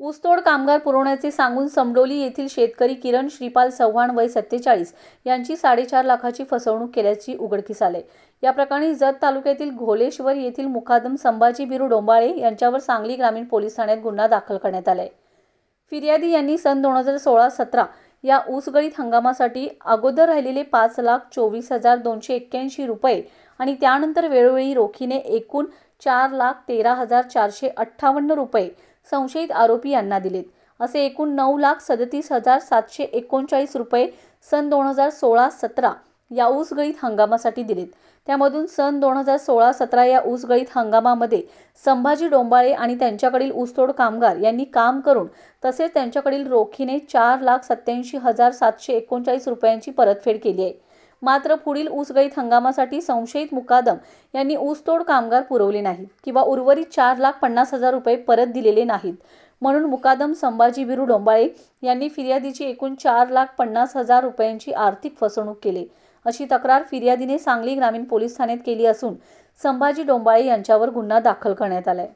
ऊसतोड कामगार पुरवण्याचे सांगून समडोली येथील शेतकरी किरण श्रीपाल चव्हाण वय सत्तेचाळीस यांची साडेचार लाखाची फसवणूक केल्याची उघडकीस आले. या प्रकरणी जत तालुक्यातील घोलेश्वर येथील मुखादम संभाजी बिरू डोंबाळे यांच्यावर सांगली ग्रामीण पोलीस ठाण्यात गुन्हा दाखल करण्यात आलाय. फिर्यादी यांनी सन दोन हजार सोळा सतरा या ऊसगळीत हंगामासाठी अगोदर राहिलेले पाच लाख चोवीस हजार दोनशे एक्क्याऐंशी रुपये आणि त्यानंतर वेळोवेळी रोखीने एकूण चार लाख तेरा हजार चारशे अठ्ठावन्न रुपये संशयित आरोपी यांना दिलेत. असे एकूण नऊ लाख सदतीस हजार सातशे एकोणचाळीस रुपये सन दोन हजार सोळा सतरा या ऊसगळीत हंगामासाठी दिलेत. त्यामधून सन दोन हजार सोळा सतरा या ऊसगळीत हंगामामध्ये संभाजी डोंबाळे आणि त्यांच्याकडील ऊसतोड कामगार यांनी काम करून तसेच त्यांच्याकडील रोखीने चार लाख सत्याऐंशी हजार सातशे एकोणचाळीस रुपयांची परतफेड केली आहे. मात्र पुढील ऊसगळीत हंगामासाठी संशयित मुकादम. यांनी ऊसतोड कामगार पुरवले नाहीत किंवा उर्वरित चार लाख पन्नास हजार रुपये परत दिलेले नाहीत. म्हणून मुकादम संभाजी बिरू डोंबाळे यांनी फिर्यादीची एकूण चार लाख पन्नास हजार रुपयांची आर्थिक फसवणूक केली. अशी तक्रार फिर्यादीने सांगली ग्रामीण पोलीस ठाण्यात केली असून संभाजी डोंबाळे यांच्यावर गुन्हा दाखल करण्यात आलाय.